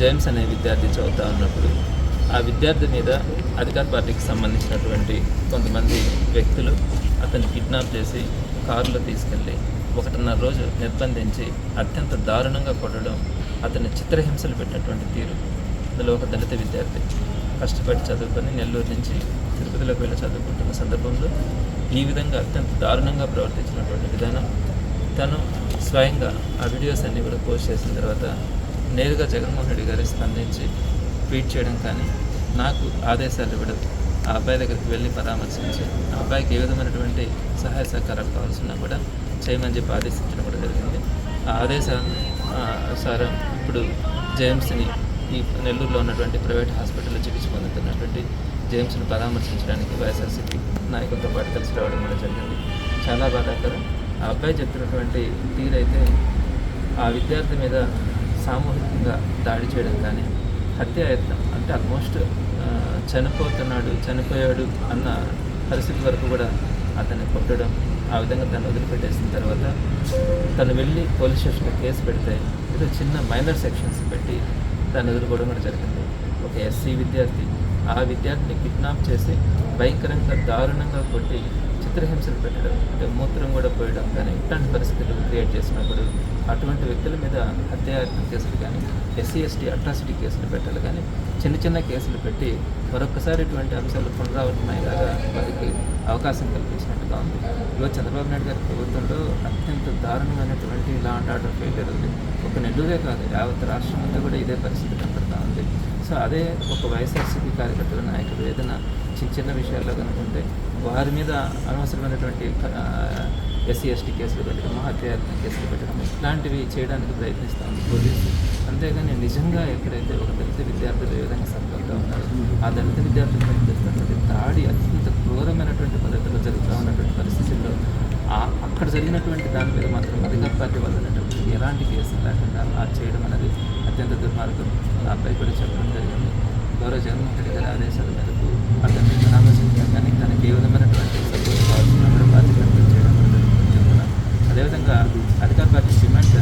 James అనే విద్యార్థి చదువుతా ఉన్నప్పుడు ఆ విద్యార్థి మీద అధికార పార్టీకి సంబంధించినటువంటి కొంతమంది వ్యక్తులు అతన్ని కిడ్నాప్ చేసి కారులో తీసుకెళ్ళి ఒకటిన్నర రోజు నిర్బంధించి అత్యంత దారుణంగా కొట్టడం అతన్ని చిత్రహింసలు పెట్టినటువంటి తీరు. అందులో ఒక దళిత విద్యార్థి కష్టపడి చదువుకొని నెల్లూరు నుంచి తిరుపతిలోకి వెళ్ళి చదువుకుంటున్న సందర్భంలో ఈ విధంగా అత్యంత దారుణంగా ప్రవర్తించినటువంటి విధానం. తను స్వయంగా ఆ వీడియోస్ అన్నీ కూడా పోస్ట్ చేసిన తర్వాత నేరుగా జగన్మోహన్ రెడ్డి గారి స్పందించి ట్వీట్ చేయడం కానీ నాకు ఆదేశాలు ఇవ్వడం ఆ అబ్బాయి దగ్గరికి వెళ్ళి పరామర్శించి ఆ అబ్బాయికి ఏ విధమైనటువంటి సహాయ సహకారాలు కావాల్సినా కూడా చేయమని చెప్పి ఆదేశించడం కూడా జరిగింది. ఆ ఆదేశానుసారం ఇప్పుడు జేమ్స్ని ఈ నెల్లూరులో ఉన్నటువంటి ప్రైవేట్ హాస్పిటల్లో చికిత్స పొందుతున్నటువంటి జేమ్స్ని పరామర్శించడానికి వైఎస్ఆర్సీపీ నాయకులతో పాటు కలిసి రావడం కూడా జరిగింది. చాలా బాధాకరం. ఆ అబ్బాయి చెప్తున్నటువంటి తీరైతే ఆ విద్యార్థి మీద సామూహికంగా దాడి చేయడం కానీ హత్యాయత్నం అంటే ఆల్మోస్ట్ చనిపోతున్నాడు చనిపోయాడు అన్న పరిస్థితి వరకు కూడా అతన్ని కొట్టడం ఆ విధంగా తను వదిలిపెట్టేసిన తర్వాత తను వెళ్ళి పోలీస్ స్టేషన్లో కేసు పెడితే ఏదో చిన్న మైనర్ సెక్షన్స్ పెట్టి తను ఎదుర్కోవడం కూడా జరిగింది. ఒక ఎస్సీ విద్యార్థి ఆ విద్యార్థిని కిడ్నాప్ చేసి భయంకరంగా దారుణంగా కొట్టి చిత్రహింసలు పెట్టడం అంటే మూత్రం కూడా పోయడం కానీ ఇట్లాంటి పరిస్థితులు క్రియేట్ చేసినప్పుడు అటువంటి వ్యక్తుల మీద హత్యాయత్నం కేసులు కానీ ఎస్సీ ఎస్టీ అట్రాసిటీ కేసులు పెట్టాలి కానీ చిన్న చిన్న కేసులు పెట్టి మరొకసారి ఇటువంటి అంశాలు పునరావృతమయ్యేలాగా వారికి అవకాశం కల్పించినట్టుగా ఉంది. ఈరోజు చంద్రబాబు నాయుడు గారి ప్రభుత్వంలో అత్యంత దారుణమైనటువంటి లా అండ్ ఆర్డర్ ఫెయిలియర్ ఉంది. ఒక నెల్లూరే కాదు యావత్ రాష్ట్రం అంతా కూడా ఇదే పరిస్థితి కనపడతా ఉంది. సో అదే ఒక వైఎస్ఆర్సీపీ కార్యకర్తల నాయకుడు ఏదైనా చిన్న చిన్న విషయాల్లో కనుకుంటే వారి మీద అనవసరమైనటువంటి ఎస్సీ ఎస్టీ కేసులు పెట్టడం హత్యాయత్నం కేసులు పెట్టడం ఇట్లాంటివి చేయడానికి ప్రయత్నిస్తాము పోలీసు. అంతేగాని నిజంగా ఎక్కడైతే ఒక దళిత విద్యార్థులు ఏ విధంగా సఫలవుతూ ఉన్నారు ఆ దళిత విద్యార్థులు చేస్తున్నటువంటి దాడి అత్యంత క్రూరమైనటువంటి పద్ధతిలో జరుగుతూ ఉన్నటువంటి పరిస్థితుల్లో ఆ- అక్కడ జరిగినటువంటి దాని మీద మాత్రం అధికార పార్టీ వల్ల ఎలాంటి కేసులు లేకుండా ఆ చేయడం అనేది అత్యంత దుర్మార్గం. అబ్బాయి కూడా చెప్పడం జరిగింది. గౌరవ జగన్మోహన్ రెడ్డి గారి ఆదేశం Harga mana